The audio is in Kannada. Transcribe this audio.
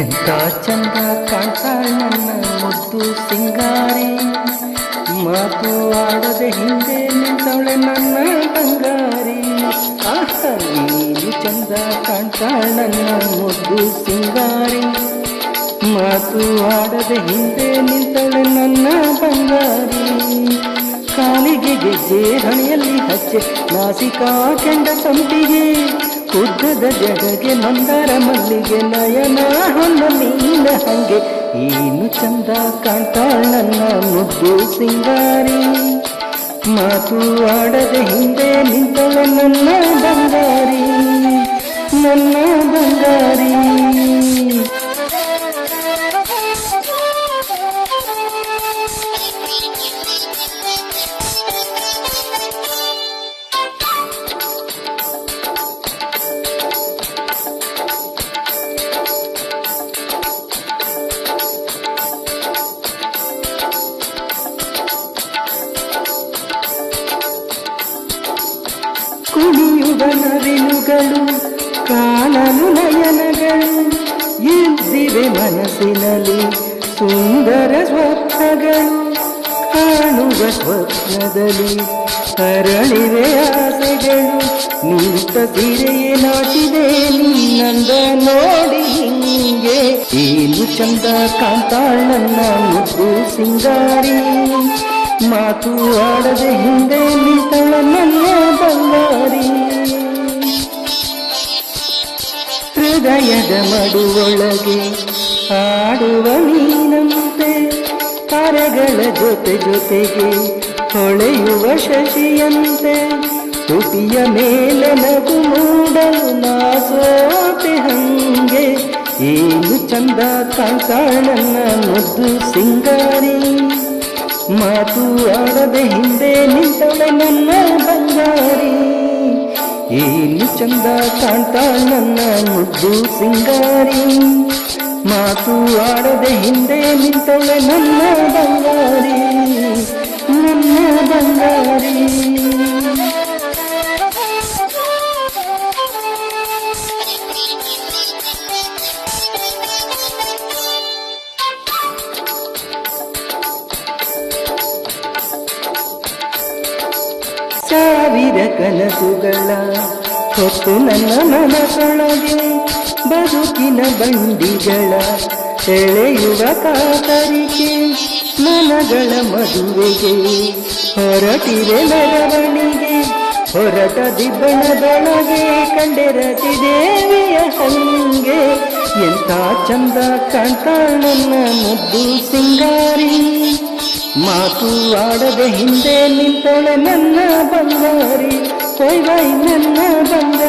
ಎಂತ ಚಂದ ಕಾಣ್ತಾಳೆ ನನ್ನ ಮುದ್ದು ಸಿಂಗಾರಿ. ಮಾತು ಆಡದೆ ಹಿಂದೆ ನಿಂತವಳೆ ನನ್ನ ಬಂಗಾರಿ. ಆಹ ನೀನು ಚಂದ ಕಾಣ್ತಾಳೆ ನನ್ನ ಮುದ್ದು ಸಿಂಗಾರಿ. ಮಾತು ಆಡದೆ ಹಿಂದೆ ನಿಂತವಳೆ ನನ್ನ ಬಂಗಾರಿ. ಕಾಲಿಗೆ ಗೆಜ್ಜೆ ಹಣೆಯಲ್ಲಿ ಹಚ್ಚೆ ನಾಸಿಕಾ ಕೆಂಡ ಸಂಪಿಗೆ ಉದ್ದದ ಜಗಗೆ ಮಂದಾರ ಮಲ್ಲಿಗೆ ನಯನ ಹೊನ್ನ ನೀನ ಹಂಗೆ. ಏನು ಚಂದ ಕಾಣ್ತಾಳ ನನ್ನ ಮುದ್ದು ಸಿಂಗಾರಿ. ಮಾತು ಆಡದೆ ಹಿಂದೆ ಕುಣಿಯುವ ನವಿಲುಗಳು ಕಾಣಲು ನಯನಗಳು ಎದ್ದಿವೆ ಮನಸ್ಸಿನಲ್ಲಿ ಸುಂದರ ಸ್ವಪ್ನಗಳು, ಕಾಣುವ ಸ್ವಪ್ನದಲ್ಲಿ ಕರಳಿವೆ ಆಸೆಗಳು, ನಿಂತ ಸಿರೆಯೇ ನಾಟಿದೆ ನಿನ್ನಂದ ನೋಡಿ ಹಿಂಗೆ. ಏನು ಚಂದ ಕಾಂತಾಳನ್ನ ಮುದ್ದು ಸಿಂಗಾರಿ, ಮಾತು ಆಡದೆ ಹಿಂದೆ ನಿಂತಳ ಮಡುವೊಳಗೆ ಆಡುವ ನೀನಂತೆ ಕರೆಗಳ ಜೊತೆ ಜೊತೆಗೆ ಹೊಳೆಯುವ ಶಶಿಯಂತೆ. ತುಟಿಯ ಮೇಲೆ ನಗು ಮೂಡಲು ನಾಸೋತೆ ಹಂಗೆ. ಏನು ಚಂದ ಕಾಣ್ತಾಳ ನನ್ನ ಮುದ್ದು ಸಿಂಗಾರಿ. ಮಾತು ಆಡದೆ ಹಿಂದೆ ನಿಂತಳೆ ನನ್ನ ಬಂಗಾರಿ. ಏನು ಚಂದ ಕಾಣ್ತಾಳ ನನ್ನ ಮುದ್ದು ಸಿಂಗಾರಿ ಮಾತು ಆಡದೆ ಹಿಂದೆ ನಿಂತವಳೆ ನನ್ನ ಬಂಗಾರಿ ನನ್ನ ಬಂಗಾರಿ ಸಾವಿರ ಕನಸುಗಳ ಹೊತ್ತು ನನ್ನ ಮನಸೊಳಗೆ ಬದುಕಿನ ಬಂಡಿಗಳ ಎಳೆಯುವ ಕಾತರಿಕೆ ಮನಗಳ ಮದುವೆಗೆ ಹೊರಟಿದೆ ಮೆರವಣಿಗೆ ಹೊರಟ ದಿಬ್ಬಣದೊಳಗೆ ಕಂಡೆರತಿ ದೇವಿಯ ಹಂಗೆ. ಎಂಥ ಚಂದ ಕಾಣ್ತಾಳ ನನ್ನ ಮುದ್ದು ಸಿಂಗಾರಿ. ಮಾತು ಆಡದೆ ಹಿಂದೆ ನಿಂತಳೆ ನನ್ನ ಬಂಗಾರಿ ವೈ ವೈ ನನ್ನ ಬಂಗಾರಿ ವೈ ವೈ ನನ್ನ ಬಂಗಾರಿ